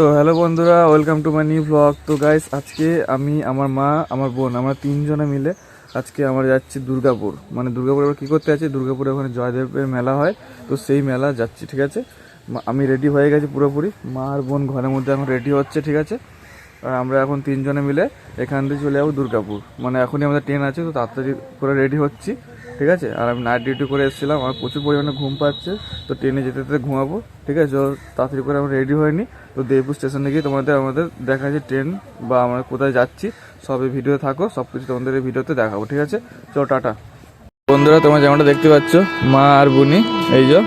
তো হ্যালো বন্ধুরা, welcome to my new blog. তো গাইস আজকে আমি, আমার মা, আমার বোন, আমরা তিনজনে মিলে আজকে আমরা যাচ্ছি দুর্গাপুর। মানে দুর্গাপুর আমরা কী করতে যাচ্ছি? দুর্গাপুরে ওখানে জয়দেবের মেলা হয়, তো সেই মেলা যাচ্ছি, ঠিক আছে? আমি রেডি হয়ে গেছি পুরোপুরি। মা আর বোন ঘরের মধ্যে এখন রেডি হচ্ছে, ঠিক আছে? আর আমরা এখন তিনজনে মিলে এখান থেকে চলে যাব দুর্গাপুর। মানে এখনই আমাদের ট্রেন আছে, তো তাড়াতাড়ি করে রেডি হচ্ছি। ঠিক আছে? আর আমি নাইট ডিউটি করে এসেছিলাম, আমার প্রচুর পরিমাণে ঘুম পাচ্ছে, তো ট্রেনে যেতে যেতে ঘুমাবো, ঠিক আছে? তো তাড়াতাড়ি করে আমরা রেডি হয়নি, তো দেবপুর স্টেশনে গিয়ে তোমাদের, আমাদের দেখা যাচ্ছে ট্রেন বা আমরা কোথায় যাচ্ছি সব এই ভিডিও থাকো সব কিছু তোমাদের এই ভিডিওতে দেখাবো, ঠিক আছে? চলো, টাটা। বন্ধুরা, তোমার যেমনটা দেখতে পাচ্ছ, মা আর বুনি, এই যে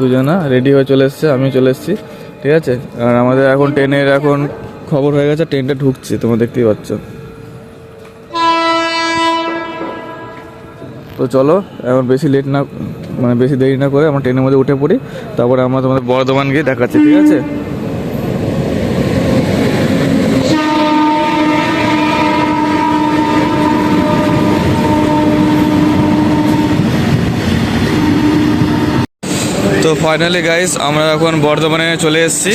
দুজনা রেডি হয়ে চলে এসছে আমি চলে এসেছি, ঠিক আছে? আর আমাদের এখন ট্রেনের এখন খবর হয়ে গেছে ট্রেনটা ঢুকছে, তোমরা দেখতেই পাচ্ছ। তো চলো, এখন বেশি লেট না মানে বেশি দেরি না করে আমরা ট্রেনের মধ্যে উঠে পড়ি। তারপরে আমরা তোমাদের বর্ধমান গিয়ে দেখাচ্ছি, ঠিক আছে? তো ফাইনালি গাইস আমরা এখন বর্ধমানে চলে এসেছি,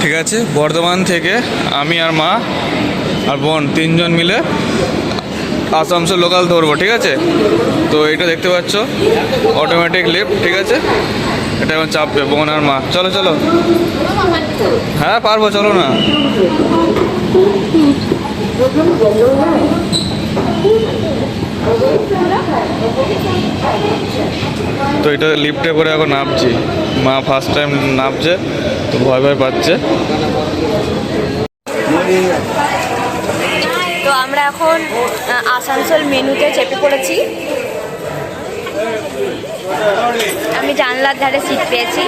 ঠিক আছে? বর্ধমান থেকে আমি আর মা আর বোন তিনজন মিলে আসামসোল লোকাল ধরবো, ঠিক আছে? তো এটা দেখতে পাচ্ছ অটোমেটিক লিফট ঠিক আছে? এটা এখন চাপবে, বোন আর মা। চলো চলো। হ্যাঁ পারব, চলো না। তো এটা লিফটে করে এখন নামছি। মা ফার্স্ট টাইম নামছে, তো ভয় ভয় পাচ্ছে। আমরা এখন আসানসোল মেনুতে চেপে পড়েছি। আমি জানলার ধারে সিট পেয়েছি।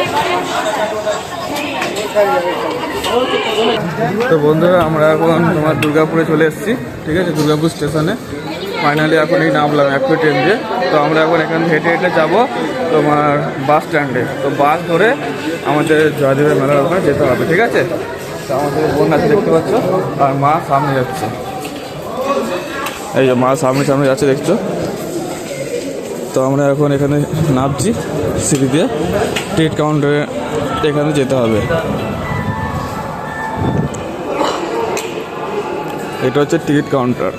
তো বন্ধুরা, আমরা এখন তোমার দুর্গাপুরে চলে এসেছি, ঠিক আছে? দুর্গাপুর স্টেশনে। ফাইনালি এখন এই নামলাম একটু ট্রেন দিয়ে। তো আমরা এখন এখান হেঁটে হেঁটে যাব তোমার বাস স্ট্যান্ডে তো বাস ধরে আমাদের জয়দেবের মেলার ওখানে যেতে হবে, ঠিক আছে? তো আমাদের বোন আছে দেখতে পাচ্ছ আর মা সামনে যাচ্ছে। এই যে মা সামনে সামনে যাচ্ছে, দেখছ? তো আমরা এখন এখানে নামছি সিঁড়ি দিয়ে। টিকিট কাউন্টারে এখানে যেতে হবে। এটা হচ্ছে টিকিট কাউন্টার।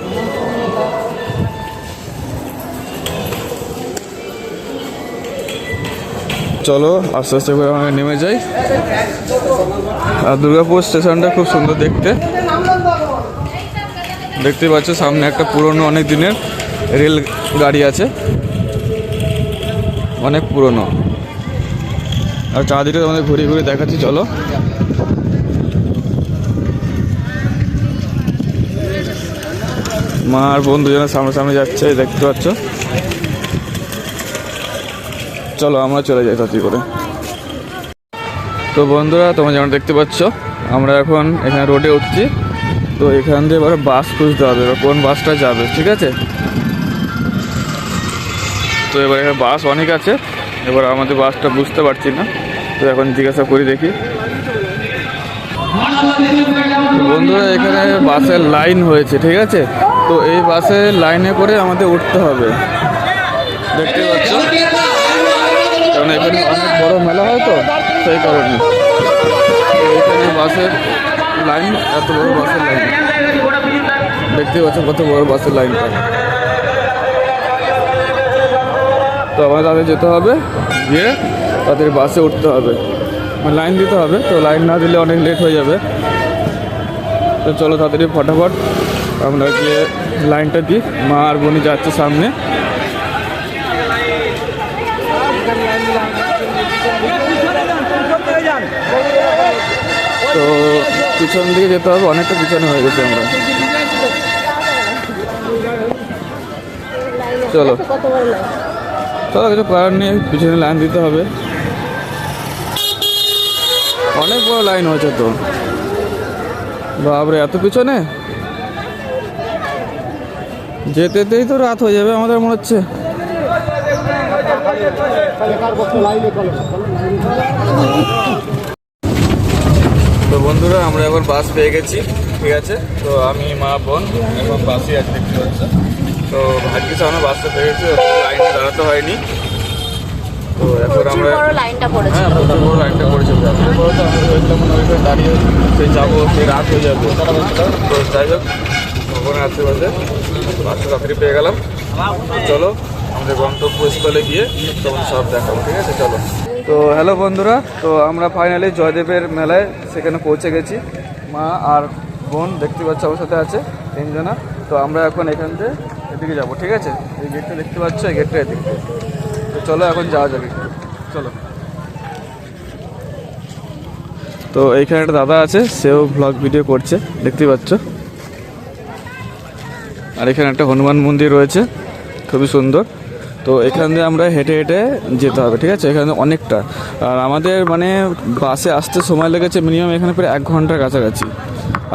চলো, আস্তে আস্তে করে আমরা নেমে যাই। আর দুর্গাপুর স্টেশনটা খুব সুন্দর দেখতে। দেখতে পাচ্ছ, সামনে একটা পুরনো অনেক দিনের রেল গাড়ি আছে। অনেক পুরনো। আর চারদিকে তোমাদের ঘুরে ঘুরে দেখাচ্ছি, চলো। মা আর বোন দুজনের সামনে সামনে যাচ্ছে, দেখতে পাচ্ছ? চলো, আমরা চলে যাই তাড়াতাড়ি করে। তো বন্ধুরা, তোমরা যেমন দেখতে পাচ্ছ, আমরা এখন এখানে রোডে উঠছি। তো এখান দিয়ে এবার বাস খুঁজতে হবে, এবার কোন বাসটা যাবে, ঠিক আছে? তো এবার এখানে বাস অনেক আছে, এবার আমাদের বাসটা বুঝতে পারছি না, তো এখন জিজ্ঞাসা করি দেখি। বন্ধুরা, এখানে বাসের লাইন হয়েছে, ঠিক আছে? তো এই বাসে লাইনে করে আমাদের উঠতে হবে। দেখতে পাচ্ছ? কারণ এখানে অনেক বড় মেলা হয় তো, সেই কারণে। এখানে বাসের লাইন এত বড় বাসের লাইন। দেখতে পাচ্ছ কত বড় বাসের লাইনটা। তো আমাদের তাদের যেতে হবে। গিয়ে? তাদের বাসে উঠতে হবে। মানে লাইন দিতে হবে তো লাইন না দিলে অনেক লেট হয়ে যাবে। তো চলো তাড়াতাড়ি ফটাফট আমরা গিয়ে লাইনটা দিই। মা আর বোনি যাচ্ছে সামনে। তো পিছন দিকে যেতে হবে, অনেকটা পিছনে হয়ে গেছে আমরা। চলো। চলো, কিছু করার নেই, পিছনে লাইন দিতে হবে। অনেক বড় লাইন হয়েছে তো। বাপরে, এত পিছনে? যেতে যেতেই তো রাত হয়ে যাবে আমাদের মনে হচ্ছে। বন্ধুরা আমরা এখন বাস পেয়ে গেছি ঠিক আছে? তো আমি মা বোন এখন বাসে আছি দেখতে পাচ্ছ তো ভাগ্যিস আমরা বাসটা পেয়ে গেছি লাইনে দাঁড়াতে হয়নি। তো এখন আমরা লাইনটা পড়েছে। হ্যাঁ প্রচুর বড় লাইনটা পড়েছে। তারপরে বলতো আমি ভেবেছিলাম মনে হয় ওইখানে দাঁড়িয়ে সে যাব সে রাত হয়ে যাবে তো। যাই হোক ভগবানের আশীর্বাদে রাস্তা তাড়াতাড়ি পেয়ে গেলাম। চলো আমাদের গন্তব্যস্থলে গিয়ে তখন সব দেখাবো ঠিক আছে? চলো। তো হ্যালো বন্ধুরা, তো আমরা ফাইনালি জয়দেবের মেলায় সেখানে পৌঁছে গেছি। মা আর বোন দেখতে পাচ্ছ, আমার সাথে আছে তিনজনা। তো আমরা এখন এখান থেকে এদিকে যাব, ঠিক আছে? এই গেটটা দেখতে পাচ্ছ, এই গেটটা এদিকে তো চলো এখন যাওয়া যাবে চলো। তো এইখানে একটা দাদা আছে, সেও ব্লগ ভিডিও করছে, দেখতে পাচ্ছ? আর এখানে একটা হনুমান মন্দির রয়েছে, খুবই সুন্দর। তো এখান দিয়ে আমরা হেঁটে হেঁটে যেতে হবে, ঠিক আছে? এখানে অনেকটা। আর আমাদের মানে বাসে আসতে সময় লেগেছে মিনিমাম এখানে প্রায় এক ঘণ্টার কাছাকাছি।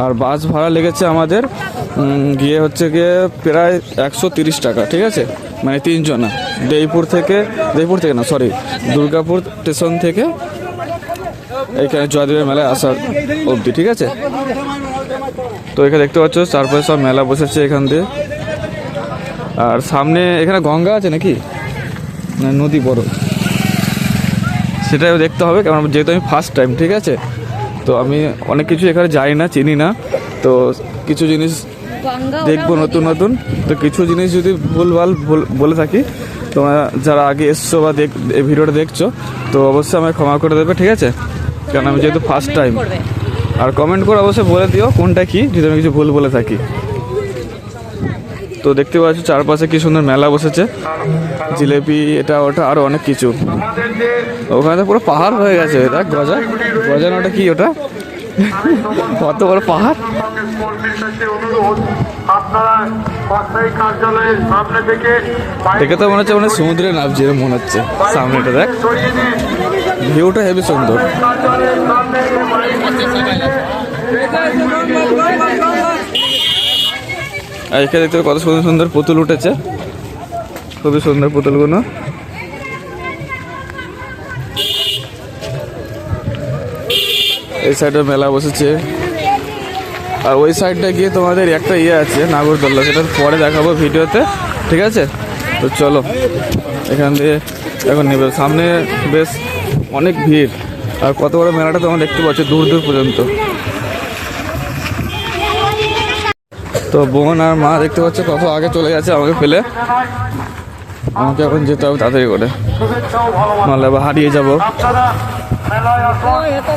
আর বাস ভাড়া লেগেছে আমাদের গিয়ে হচ্ছে গিয়ে প্রায় একশো তিরিশ টাকা, ঠিক আছে? মানে তিনজনা। দেইপুর থেকে দেইপুর থেকে না সরি দুর্গাপুর স্টেশন থেকে এখানে জয়দেবের মেলায় আসার অবধি, ঠিক আছে? তো এখানে দেখতে পাচ্ছ, চারপাশে সব মেলা বসেছে এখান দিয়ে। আর সামনে এখানে গঙ্গা আছে নাকি? না নদী বড়। সেটাও দেখতে হবে কারণ যেহেতু আমি ফার্স্ট টাইম ঠিক আছে? তো আমি অনেক কিছু এখানে যাই না চিনি না। তো কিছু জিনিস দেখব নতুন নতুন। তো কিছু জিনিস যদি ভুলভাল বল- বলে থাকি তোমরা যারা আগে এসছো বা দেখ এই ভিডিওটা দেখছ তো অবশ্যই আমায় ক্ষমা করে দেবে ঠিক আছে? কারণ আমি যেহেতু ফার্স্ট টাইম আর কমেন্ট করে অবশ্যই বলে দিও কোনটা কি যদি আমি কিছু ভুল বলে থাকি। তো দেখতে পাচ্ছ চারপাশে কি সুন্দর মেলা বসেছে। জিলেপি, এটা, ওটা, আরও অনেক কিছু। ওখানে তো পুরো পাহাড় হয়ে গেছে দেখ গজা। গজান ওটা কি ওটা? কত বড় পাহাড়। দেখে তো মনে হচ্ছে মানে সমুদ্রে নামছে মনে হচ্ছে। সামনেটা দেখ। ভিউটা হেবি সুন্দর কার্যালয়ের সামনে থেকে বাইরে আর এখানে দেখতে কত সুন্দর সুন্দর পুতুল উঠেছে। খুবই সুন্দর পুতুলগুলো। এই সাইডে মেলা বসেছে। আর ওই সাইডটা গিয়ে তোমাদের একটা ইয়ে আছে, নাগরদোল্লা, সেটা পরে দেখাবো ভিডিওতে, ঠিক আছে? তো চলো, এখান দিয়ে এখন নেবে। সামনে বেশ অনেক ভিড়। আর কত বড় মেলাটা তোমরা দেখতে পাচ্ছ, দূর দূর পর্যন্ত। তো বোন আর মা দেখতে পাচ্ছে কত আগে চলে গেছে আমাকে ফেলে। আমাকে এখন যেতে হবে তাড়াতাড়ি করে। নাহলে আবার হারিয়ে যাব।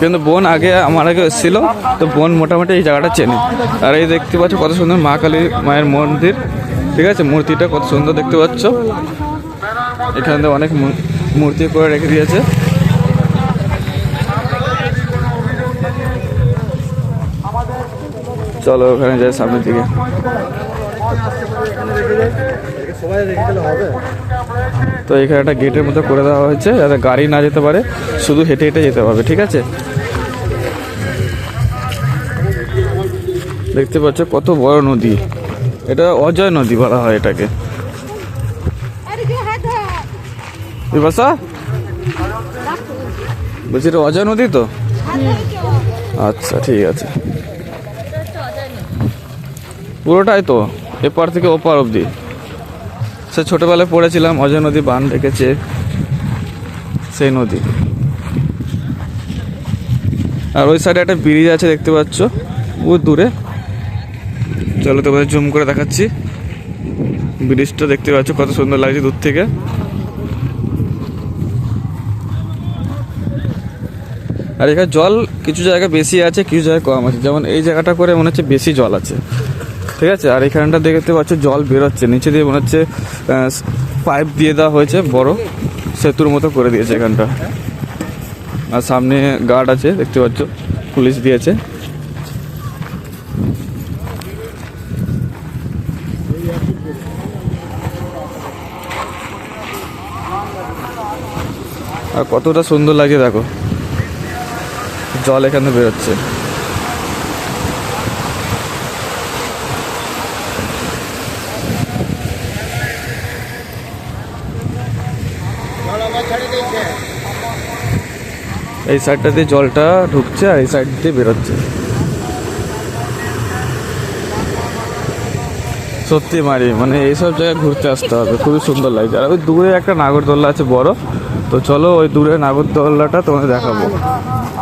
কিন্তু বোন আগে আমার আগে এসেছিল, তো বোন মোটামুটি এই জায়গাটা চেনে। আর এই দেখতে পাচ্ছ কত সুন্দর মা কালী মায়ের মন্দির। ঠিক আছে, মূর্তিটা কত সুন্দর দেখতে পাচ্ছ। এখানে অনেক মূর্তি করে রেখে দিয়েছে। চলো, ওখানে যাই সামনের দিকে। তো এখানে একটা গেটের মতো করে দেওয়া হয়েছে, যাতে গাড়ি না যেতে পারে, শুধু হেঁটে হেঁটে যেতে পারবে ঠিক আছে? দেখতে পাচ্ছ কত বড় নদী। এটা অজয় নদী বলা হয় এটাকে। বলছি এটা অজয় নদী তো? আচ্ছা ঠিক আছে। পুরোটাই তো, এপার থেকে ওপার অবধি। সে ছোটোবেলায় পড়েছিলাম, অজয় নদী বান রেখেছে সেই নদী। আর ওই সাইডে একটা ব্রিজ আছে, দেখতে পাচ্ছ বহু দূরে। চলো তোমাদের জুম করে দেখাচ্ছি। ব্রিজটা দেখতে পাচ্ছ, কত সুন্দর লাগছে দূর থেকে। আর এখানে জল কিছু জায়গায় বেশি আছে, কিছু জায়গায় কম আছে। যেমন এই জায়গাটা করে মনে হচ্ছে বেশি জল আছে। ঠিক আছে? আর এখানটা দেখতে পাচ্ছ, জল বেরোচ্ছে। নিচে দিয়ে মনে হচ্ছে পাইপ দিয়ে দেওয়া হয়েছে, বড় সেতুর মতো করে দিয়েছে এখানটা। আর সামনে গার্ড আছে, দেখতে পাচ্ছ, পুলিশ দিয়েছে। আর কতটা সুন্দর লাগে, দেখো। জল এখানে বেরোচ্ছে। এই সাইডটা দিয়ে জলটা ঢুকছে আর এই সাইড দিয়ে বেরোচ্ছে। সত্যি মারি মানে এইসব জায়গায় ঘুরতে আসতে হবে, খুবই সুন্দর লাগছে। আর ওই দূরে একটা নাগরদোল্লা আছে বড়, তো চলো ওই দূরে নাগরদোল্লাটা তোমাদের দেখাবো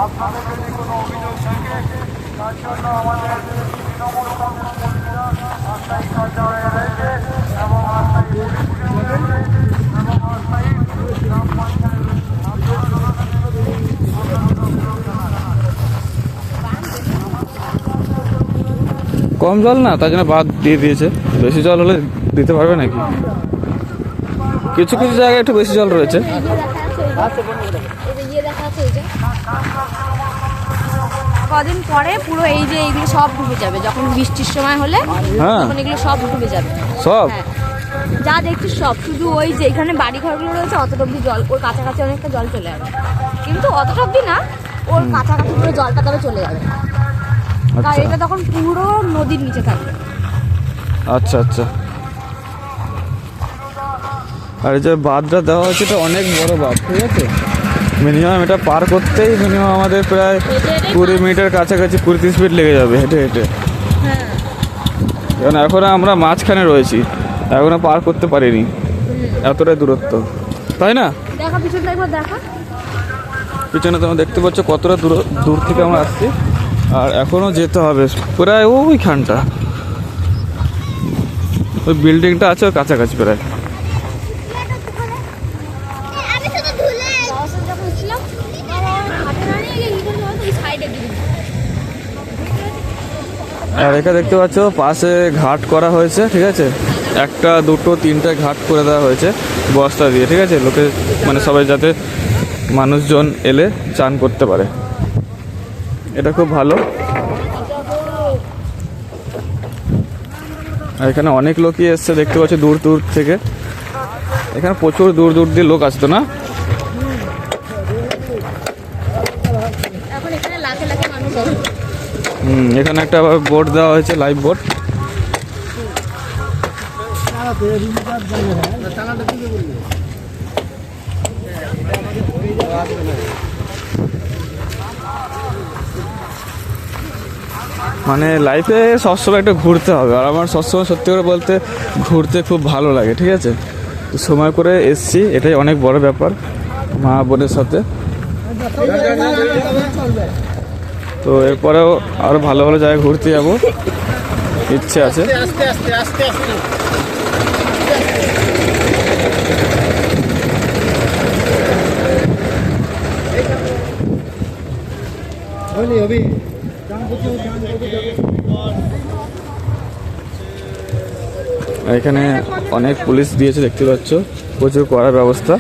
আপনাদের যদি কোনো অভিযোগ থাকে তার জন্য আমাদের তৃণমূল কংগ্রেস কর্মীরা অস্থায়ী কার্যালয়ে রয়েছে এবং অস্থায়ী পুলিশ রয়েছে এবং অস্থায়ী গ্রাম পঞ্চায়েত কম জল না তাই জন্য বাদ দিয়ে দিয়েছে। বেশি জল হলে দিতে পারবে নাকি? কিছু কিছু জায়গায় একটু বেশি জল রয়েছে। কদিন পরে পুরো এই যে এইগুলো সব ডুবে যাবে যখন বৃষ্টির সময় হলে হ্যাঁ। তখন এগুলো সব ডুবে যাবে। সব? হ্যাঁ। যা দেখছিস সব শুধু ওই যে এখানে বাড়ি ঘরগুলো রয়েছে অতটা অব্দি জল ওর কাছাকাছি অনেকটা জল চলে যাবে। কিন্তু অতটা অব্দি না ওর কাছাকাছি পুরো জলটা তবে চলে যাবে। আর আচ্ছা এটা তখন পুরো নদীর নিচে থাকবে আচ্ছা আচ্ছা। আর যে বাঁধটা দেওয়া হয়েছে এটা অনেক বড় বাঁধ ঠিক আছে? মিনিমাম এটা পার করতেই মিনিমাম আমাদের প্রায় কুড়ি মিনিটের কাছাকাছি কুড়ি তিরিশ মিনিট লেগে যাবে হেঁটে হেঁটে। কারণ এখন আমরা মাঝখানে রয়েছি এখনও পার করতে পারিনি এতটাই দূরত্ব। তাই না? পিছনে তোমরা দেখতে পাচ্ছ কতটা দূর দূর থেকে আমরা আসছি। আর এখনও যেতে হবে। প্রায় ওইখানটা। ওই বিল্ডিংটা আছে ওর কাছাকাছি প্রায়। আর এখানে দেখতে পাচ্ছ, পাশে ঘাট করা হয়েছে, ঠিক আছে? একটা, দুটো, তিনটে ঘাট করে দেওয়া হয়েছে বস্তা দিয়ে, ঠিক আছে? লোকে মানে সবাই যাতে মানুষজন এলে চান করতে পারে। এটা খুব ভালো। আর এখানে অনেক লোকই এসছে দেখতে পাচ্ছি দূর দূর থেকে। এখানে প্রচুর দূর দূর দিয়ে লোক আসতো না? হুম এখানে একটা বোর্ড দেওয়া হয়েছে লাইভ বোর্ড মানে লাইফে সবসময় একটু ঘুরতে হবে। আর আমার সবসময় সত্যি করে বলতে ঘুরতে খুব ভালো লাগে, ঠিক আছে? তো সময় করে এসছি, এটাই অনেক বড় ব্যাপার মা বোনের সাথে। তো এরপরেও আরও ভালো ভালো জায়গায় ঘুরতে যাব। ইচ্ছে আছে। এখানে অনেক পুলিশ দিয়েছে, দেখতে পাচ্ছ। প্রচুর কড়া ব্যবস্থা।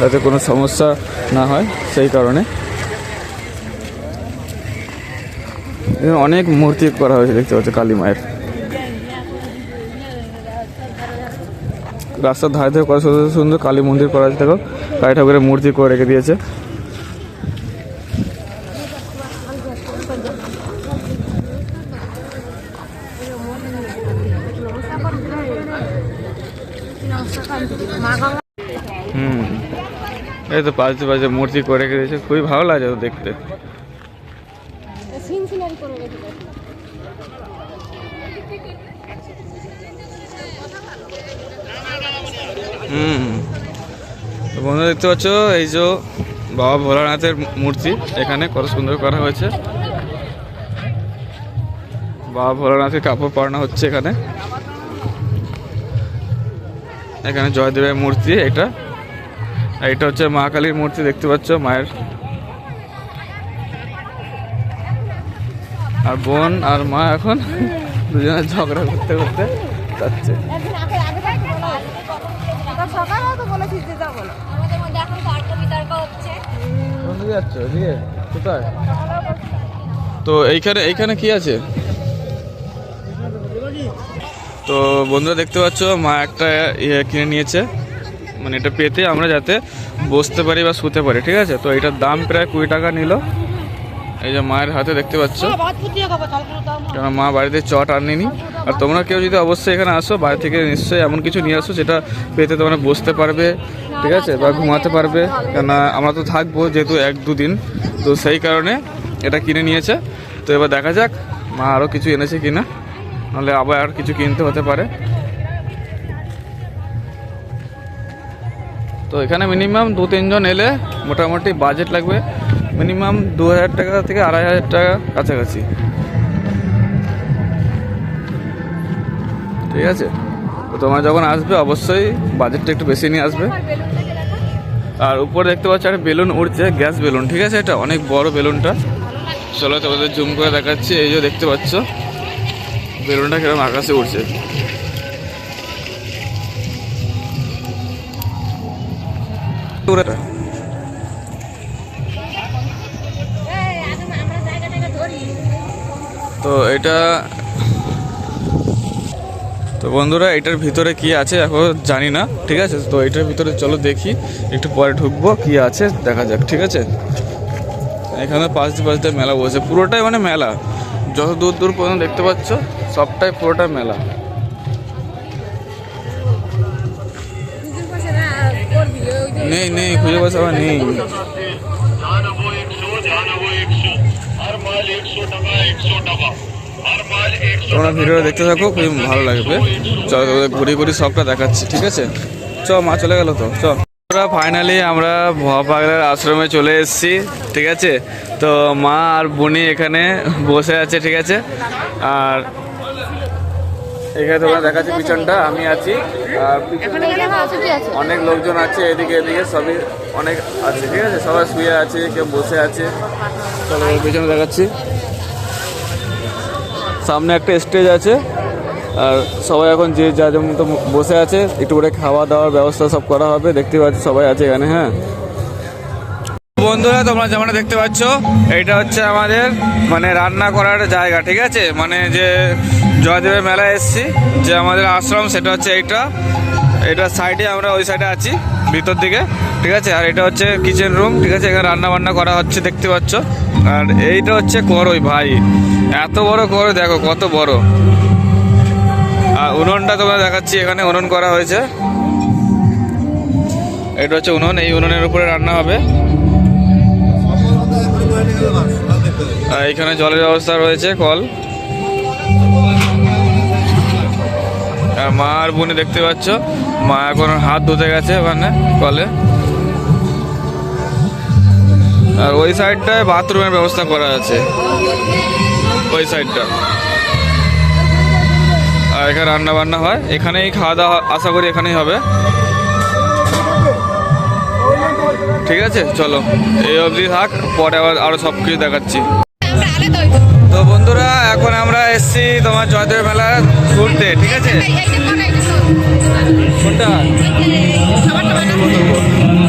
যাতে কোনো সমস্যা না হয়, সেই কারণে। অনেক মূর্তি করা হয়েছে, দেখতে পাচ্ছ, কালী মায়ের। রাস্তার ধারে ধারে কত সুন্দর সুন্দর কালী মন্দির করা আছে, দেখো। কালী ঠাকুরের মূর্তি করে রেখে দিয়েছে। পাশে পাশে মূর্তি করে রেখে দিয়েছে খুবই ভালো লাগে দেখতে। হুম। তো বন্ধুরা দেখতে পাচ্ছ এই যে বাবা ভোলানাথের মূর্তি এখানে কত সুন্দর করা হয়েছে। বাবা ভোলানাথের কাপড় পরানো হচ্ছে এখানে। এখানে জয়দেবের মূর্তি এটা আর এটা হচ্ছে মা কালীর মূর্তি দেখতে পাচ্ছ মায়ের। আর বোন আর মা এখন দুজনে ঝগড়া করতে করতে যাচ্ছে। তো এইখানে এইখানে কি আছে? তো বন্ধুরা দেখতে পাচ্ছ মা একটা ইয়ে কিনে নিয়েছে। মানে এটা পেতে আমরা যাতে বসতে পারি বা শুতে পারি ঠিক আছে? তো এটার দাম প্রায় কুড়ি টাকা নিল। এই যে মায়ের হাতে দেখতে পাচ্ছ। কেন মা। বাড়িতে চট আনেনি। আর তোমরা কেউ যদি অবশ্যই এখানে আসো বাড়ি থেকে নিশ্চয়ই এমন কিছু নিয়ে আসো যেটা পেতে তোমরা বসতে পারবে ঠিক আছে? বা ঘুমাতে পারবে। কেন আমরা তো থাকব যেহেতু এক দুদিন তো সেই কারণে এটা কিনে নিয়েছে। তো এবার দেখা যাক মা আরও কিছু এনেছে কিনা। নাহলে আবার আর কিছু কিনতে হতে পারে। তো এখানে মিনিমাম দু, তিনজন এলে মোটামুটি বাজেট লাগবে। মিনিমাম দু হাজার টাকা থেকে আড়াই হাজার টাকা কাছাকাছি। ঠিক আছে? তো তোমরা যখন আসবে, অবশ্যই বাজেটটা একটু বেশি নিয়ে আসবে। আর উপরে দেখতে পাচ্ছ একটা বেলুন উড়ছে, গ্যাস বেলুন। ঠিক আছে? এটা অনেক বড় বেলুনটা। চলো তোমাদের জুম করে দেখাচ্ছি। এই যে দেখতে পাচ্ছ, বেলুনটা কীরকম আকাশে উড়ছে। তো এটা, তো বন্ধুরা, এটার ভিতরে কি আছে এখন জানি না, ঠিক আছে? তো এটার ভিতরে চলো দেখি, একটু পরে ঢুকবো, কি আছে, দেখা যাক, ঠিক আছে? এখানে পাঁচ দিয়ে পাঁচ মেলা বসে, পুরোটাই মানে মেলা। যত দূর দূর পর্যন্ত দেখতে পাচ্ছ, সবটাই পুরোটা মেলা। নেই নেই, খুঁজে বসে আবার নেই। তোমরা ভিডিওটা দেখতে থাকো, খুবই ভালো লাগবে। চলো ঘুরি ঘুরি সবটা দেখাচ্ছি, ঠিক আছে? চ, মা চলে গেল তো, চ। ফাইনালি আমরা পাগলার আশ্রমে চলে এসেছি, ঠিক আছে? তো মা আর বুনি এখানে বসে আছে, ঠিক আছে? আর এখানে তোমরা দেখাচ্ছি পিছনটা আমি আছি। অনেক লোকজন আছে এদিকে এদিকে সবই অনেক আছে ঠিক আছে? সবাই শুয়ে আছে কেউ বসে আছে। চলো পিছনে দেখাচ্ছি। সামনে একটা স্টেজ আছে আর সবাই এখন যে যা যেমন মতো বসে আছে একটু করে খাওয়া দাওয়ার ব্যবস্থা সব করা হবে দেখতে পাচ্ছি সবাই আছে এখানে হ্যাঁ? বন্ধুরা তোমরা যেমন দেখতে পাচ্ছ এটা হচ্ছে আমাদের মানে রান্না করার জায়গা ঠিক আছে? মানে যে জয়দেবের মেলায় এসেছি। যে আমাদের আশ্রম, সেটা হচ্ছে এইটা। এটা সাইডে আমরা ওই সাইডে আছি, ভিতর দিকে, ঠিক আছে? আর এটা হচ্ছে কিচেন রুম ঠিক আছে? এখানে রান্না বান্না করা হচ্ছে, দেখতে পাচ্ছ। আর এইটা হচ্ছে করই, ভাই। এত বড় করই, দেখো, কত বড়। আর উনুনটা তোমরা দেখাচ্ছি, এখানে উনুন করা হয়েছে। এটা হচ্ছে উনুন, এই উনুনের উপরে রান্না হবে। এখানে জলের ব্যবস্থা রয়েছে, কল। আর মা আর বোনে দেখতে পাচ্ছ। মা এখন হাত ধুতে গেছে ওখানে কলে। আর ওই সাইডটায় বাথরুমের ব্যবস্থা করা আছে। ওই সাইডটা। আর এখানে রান্না বান্না হয়। এখানেই খাওয়া দাওয়া আশা করি এখানেই হবে। ঠিক আছে? চলো। এই অবধি থাক পরে আবার আরও সব কিছু দেখাচ্ছি তো বন্ধুরা এসছি তোমার জয়দেব মেলা ঘুরতে ঠিক আছে? কোনটা?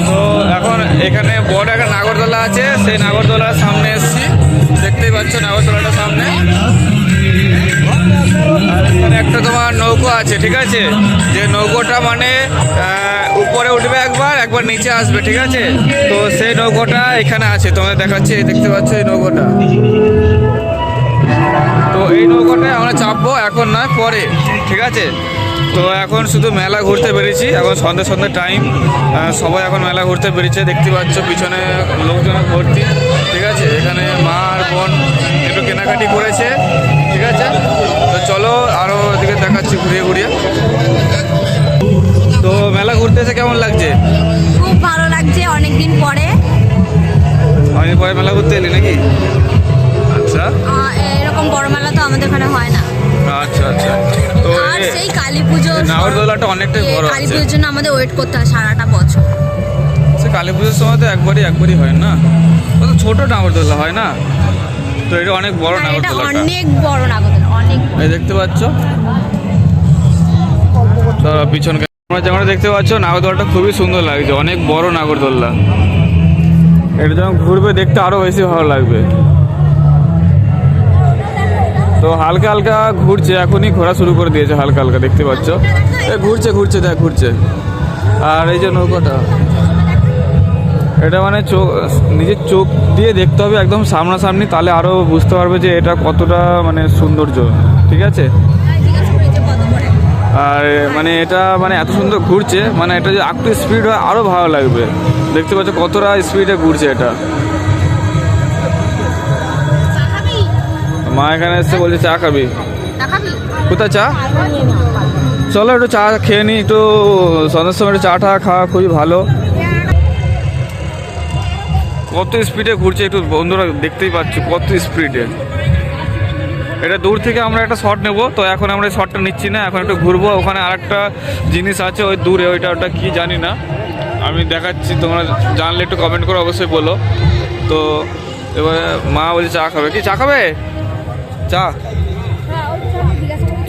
তো এখন এখানে বড় একটা নাগরদোলা আছে সেই নাগরদোলার সামনে এসছি। দেখতেই পাচ্ছ নাগরদোলাটার সামনে। এখানে একটা তোমার নৌকো আছে ঠিক আছে? যে নৌকোটা মানে উপরে উঠবে একবার একবার নিচে আসবে ঠিক আছে? তো সেই নৌকোটা এখানে আছে তোমাদের দেখাচ্ছি দেখতে পাচ্ছ এই নৌকোটা। তো এই নৌকোটায় আমরা চাপবো এখন নয় পরে ঠিক আছে? তো এখন শুধু মেলা ঘুরতে বেরিয়েছি এখন সন্ধ্যে সন্ধ্যে টাইম সবাই এখন মেলা ঘুরতে বেরিয়েছে দেখতে পাচ্ছ পিছনে লোকজন ভর্তি ঠিক আছে? এখানে মা আর বোন একটু কেনাকাটি করেছে ঠিক আছে? তো চলো আরও এদিকে দেখাচ্ছি ঘুরিয়ে ঘুরিয়ে। তো মেলা ঘুরতে এসে কেমন লাগছে? খুব ভালো লাগছে অনেকদিন পরে। আমি পরে মেলা ঘুরতে এলি নাকি? আচ্ছা। এরকম বড় মেলা আমাদের ওখানে হয় না। আচ্ছা আচ্ছা তো আর সেই কালী পুজো নাগরদোলাটা অনেকটাই বড় কালী। পুজোর জন্য আমাদের ওয়েট করতে হয় সারাটা বছর। সে কালী পুজোর সময় তো একবারই একবারই হয় না? ও তো ছোটো নাগরদোলা হয় না? তো এটা অনেক বড় এটা অনেক বড় নাগরদোলা অনেক এই দেখতে পাচ্ছ? তো পিছন তোমরা যেমন দেখতে পাচ্ছ নাগরদোলাটা খুবই সুন্দর লাগছে অনেক বড় নাগরদোল্লা এটা যখন ঘুরবে দেখতে আরও বেশি ভালো লাগবে। তো হালকা হালকা ঘুরছে, এখনই ঘোরা শুরু করে দিয়েছে, হালকা হালকা দেখতে পাচ্ছ। ঘুরছে ঘুরছে, দেখ, ঘুরছে। আর এই যে নৌকাটা, এটা মানে চোখ নিজের চোখ দিয়ে দেখতে হবে, একদম সামনাসামনি, তাহলে আরও বুঝতে পারবে যে এটা কতটা মানে সৌন্দর্য, ঠিক আছে? আর মানে এটা মানে এত সুন্দর ঘুরছে মানে এটা যে একটু স্পিড হয় আরও ভালো লাগবে। দেখতে পাচ্ছ কতটা স্পিডে ঘুরছে এটা। মা এখানে এসে বলছে, চা খাবি? কোথায় চা? চলো একটু চা খেয়ে নিই একটু সন্ধ্যের সময় চা টা খাওয়া খুবই ভালো। কত স্পিডে ঘুরছে একটু বন্ধুরা দেখতেই পাচ্ছি, কত স্পিডে এটা দূর থেকে আমরা একটা শট নেব, তো এখন আমরা শটটা নিচ্ছি না, এখন একটু ঘুরবো, ওখানে আরেকটা জিনিস আছে, ওই দূরে, ওইটা ওটা কি জানি না। আমি দেখাচ্ছি, তোমরা জানলে একটু কমেন্ট করে অবশ্যই বলো। তো এবারে মা বলছে, চা খাবে? কি, চা খাবে? চা?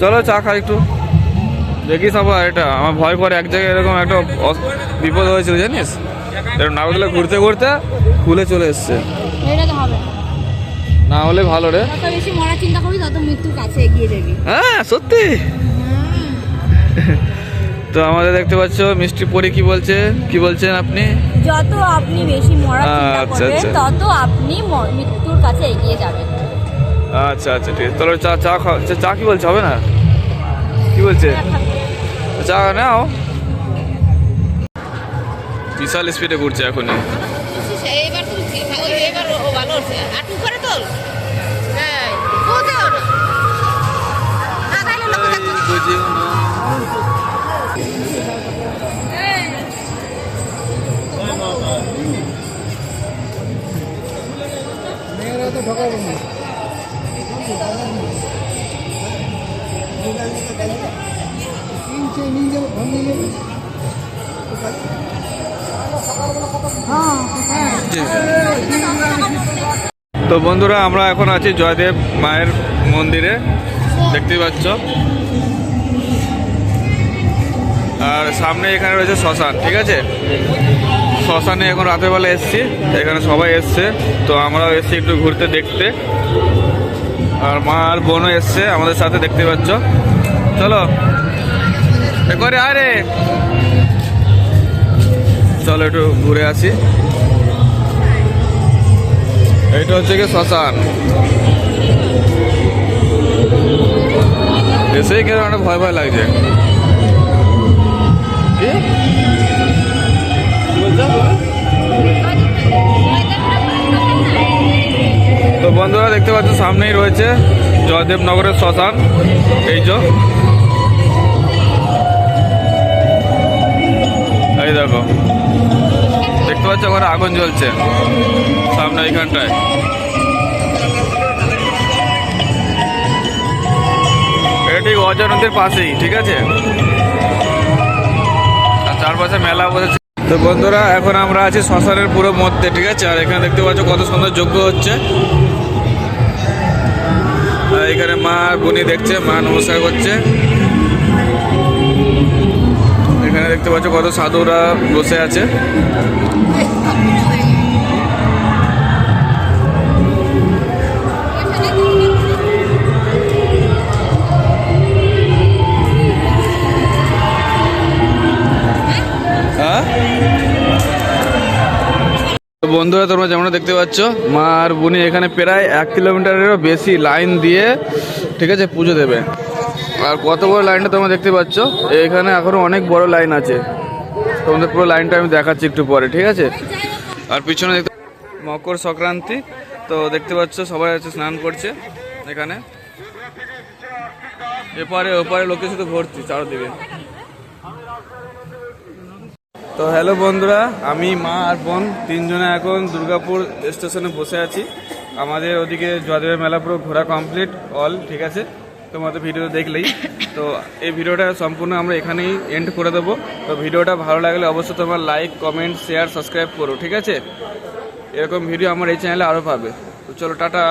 চলো চা খাই একটু। দেখিস আবার এটা আমার ভয় করে এক জায়গায় এরকম একটা বিপদ হয়েছিল জানিস? এরকম নাগরদোলা ঘুরতে ঘুরতে খুলে চলে এসছে। না হলে ভালো রে। বেশি মরার চিন্তা করবি তত মৃত্যুর কাছে এগিয়ে যাবি। হ্যাঁ সত্যি? তো আমাদের দেখতে পাচ্ছ মিষ্টি পরি কি বলছে? কি বলছেন আপনি? যত আপনি বেশি মরার চিন্তা আচ্ছা, করবেন আচ্ছা। তত আপনি মৃত্যুর কাছে এগিয়ে যাবেন। আচ্ছা আচ্ছা ঠিক আছে। তাহলে চা চা খাও চা- চা কি বলছে? হবে না? কি বলছে? চা নাও। বিশাল স্পিডে ঘুরছে এখনই। তো বন্ধুরা, আমরা এখন আছি জয়দেব মায়ের মন্দিরে। দেখতেই পাচ্ছ। আর সামনে এখানে রয়েছে শ্মশান, ঠিক আছে? শ্মশানে এখন রাতের বেলা এসছি, এখানে সবাই এসছে। তো আমরাও এসছি একটু ঘুরতে দেখতে। আর মা আর বোনও এসছে, আমাদের সাথে দেখতে পাচ্ছ। চলো। করে আরে চলো একটু ঘুরে আসি। এইটা হচ্ছে গিয়ে শ্মশান। এসেই কেন অনেক ভয় ভয় লাগছে? তো বন্ধুরা দেখতে পাচ্ছ সামনেই রয়েছে জয়দেবনগরের শ্মশান। এই যে। এই দেখো। পাচ্ছ ওখানে আগুন জ্বলছে, সামনে এইখানটায়। এটা অজয় পাশেই, ঠিক আছে? আর চারপাশে মেলা বসেছে। তো বন্ধুরা, এখন আমরা আছি শ্মশানের পুরো মধ্যে, ঠিক আছে? আর এখানে দেখতে পাচ্ছ কত সুন্দর যজ্ঞ হচ্ছে। আর এখানে মা গুনি দেখছে, মা নমস্কার করছে। এখানে দেখতে পাচ্ছ কত সাধুরা বসে আছে। বন্ধুরা, তোমরা যেমন দেখতে পাচ্ছ, মা আর বুনি এখানে প্রায় এক কিলোমিটারেরও বেশি লাইন দিয়ে, ঠিক আছে, পুজো দেবে। আর কত বড় লাইনটা তোমরা দেখতে পাচ্ছ, এখানে এখনও অনেক বড় লাইন আছে। তোমাদের পুরো লাইনটা আমি দেখাচ্ছি একটু পরে, ঠিক আছে? আর পিছনে দেখতে মকর সংক্রান্তি, তো দেখতে পাচ্ছ, সবাই আছে, স্নান করছে এখানে। এপারে, ওপারে লোকে শুধু ভর্তি, চারদিকে। তো হ্যালো বন্ধুরা, আমি মা আর বোন তিনজনে এখন দুর্গাপুর স্টেশনে বসে আছি। আমাদের ওদিকে জয়দেবের মেলা পুরো ঘোরা কমপ্লিট অল ঠিক আছে? তোমাদের ভিডিও দেখলেই। তো এই ভিডিওটা সম্পূর্ণ আমরা এখানেই এন্ড করে দেবো। তো ভিডিওটা ভালো লাগলে অবশ্যই তোমার লাইক কমেন্ট শেয়ার সাবস্ক্রাইব করো, ঠিক আছে? এরকম ভিডিও আমার এই চ্যানেলে আরও পাবে। তো চলো, টাটা।